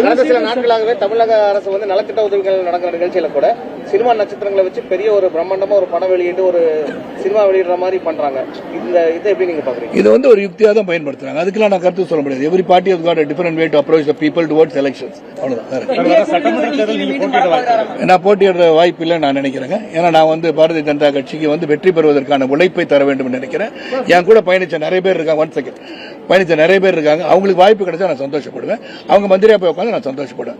கடந்த சில நாட்களாகவே தமிழக அரசு வந்து நலத்திட்ட உதவிகள் நடக்கிற நிகழ்ச்சியில கூட சினிமா நட்சத்திரங்களை வச்சு பெரிய ஒரு பிரம்மாண்டமா ஒரு படம் வெளியிட்டு ஒரு சினிமா வெளியிடுற மாதிரி பண்றாங்க. இந்த இதை எப்படி நீங்க பாக்குறீங்க? இது வந்து ஒரு யுக்தியாக தான் பயன்படுத்துறாங்க. அதுக்கெல்லாம் நான் கருத்து சொல்ல முடியாது. Every party got a different way to approach the people towards elections. அவ்வளவுதான். நான் போட்டியிடுற வாய்ப்பு இல்லை நான் நினைக்கிறேங்க. ஏன்னா நான் வந்து பாரதிய ஜனதா கட்சிக்கு வந்து வெற்றி பெறுவதற்கான உழைப்பை தர வேண்டும் என்று நினைக்கிறேன். என் கூட பயணிச்ச நிறைய பேர் இருக்காங்க. ஒன் செகண்ட் பயணிச்ச நிறைய பேர் இருக்காங்க. அவங்களுக்கு வாய்ப்பு கிடைச்சா நான் சந்தோஷப்படுவேன். அவங்க மந்திரியா போய் உட்காந்து நான் சந்தோஷப்படுவேன்.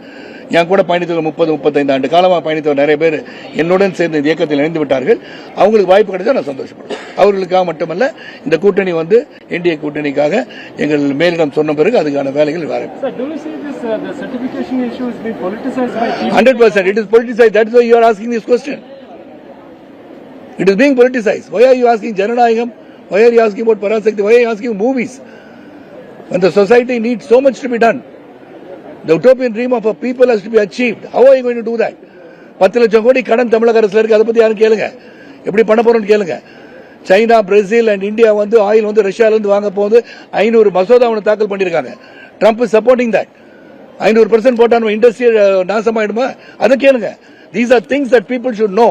என் கூட பயணித்தவர் முப்பது முப்பத்தைந்து ஆண்டு காலமாக பயணித்தவர் நிறைய பேர் என்னுடன் சேர்ந்து இந்த இயக்கத்தில் இணைந்து விட்டார்கள். அவங்களுக்கு வாய்ப்பு கிடைச்சா நான் சந்தோஷப்படுவேன். அவர்களுக்காக மட்டுமல்ல இந்த கூட்டணி வந்து இந்திய கூட்டணிக்காக எங்கள் மேலிடம் சொன்ன பிறகு அதுக்கான வேலைகள் வேற. Do you see this, uh, the certification issue is being politicized by people? Hundred percent, it is politicized. That is why you are asking this question. It is being politicized. When the society needs so much to be done, the utopian dream of a people has to be achieved. How are you going to do that? பத்து லட்சம் கோடி கடன் தமிழக அரசில் இருக்கு அதை பற்றி யாரும் கேளுங்க. எப்படி பண்ண போறோம்னு கேளுங்க. சைனா பிரேசில் அண்ட் இந்தியா வந்து ஆயில் வந்து ரஷ்யாவிலேருந்து வாங்க போகுது ஐநூறு மசோதா ஒன்று தாக்கல் பண்ணியிருக்காங்க. ட்ரம்ப் சப்போர்ட்டிங் தட் ஐநூறு பர்சன்ட் போட்டால் நம்ம இண்டஸ்ட்ரி நாசமாயிடுமா? அதை கேளுங்க. These are things that people should know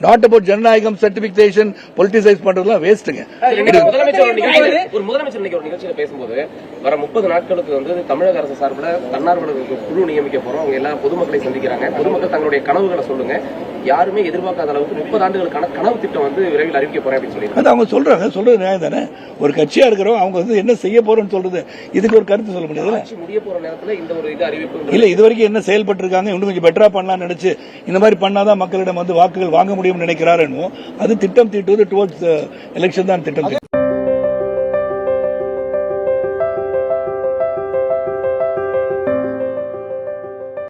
not about ஜனநாயகம் சர்டிபிகேஷன் பொலிட்டிசைஸ் பண்றதுலாம் வேஸ்ட்டுங்க ஒரு முதலமைச்சர் ஒரு நிகழ்ச்சியில ஒரு முதலமைச்சர் இன்னைக்கு ஒரு நிகழ்ச்சியில பேசும்போது வர முப்பது நாட்களுக்கு வந்து தமிழக அரசு சார்பில் தன்னார்வல குழு நியமிக்க போறோம். அவங்க எல்லாம் பொதுமக்களை சந்திக்கிறாங்க. பொதுமக்கள் தங்களுடைய கனவுகளை சொல்லுங்க. யாருமே எதிர்பார்க்காத அளவுக்கு முப்பது ஆண்டுகளுக்கான கனவு திட்டம் வந்து விரைவில் அறிவிக்க போறேன் அப்படின்னு சொல்லி அது அவங்க சொல்றாங்க. சொல்றது நியாயம் தானே? ஒரு கட்சியா இருக்கிறோம் அவங்க வந்து என்ன செய்ய போறோம்னு சொல்றது இதுக்கு ஒரு கருத்து சொல்ல ஆட்சி முடிய போற நேரத்துல இந்த ஒரு இது அறிவிப்பு இல்ல இது வரைக்கும் என்ன செயல்பட்டு இருக்காங்க இன்னும் கொஞ்சம் பெட்டரா பண்ணலாம்னு நினைச்சு இந்த மாதிரி பண்ணாதான் மக்களிடம் வந்து வாக்குகள் வாங்க முடியும்னு நினைக்கிறாருன்னு அது திட்டம் தீட்டுவது டுவர்ட்ஸ் எலெக்ஷன் தான் திட்டம்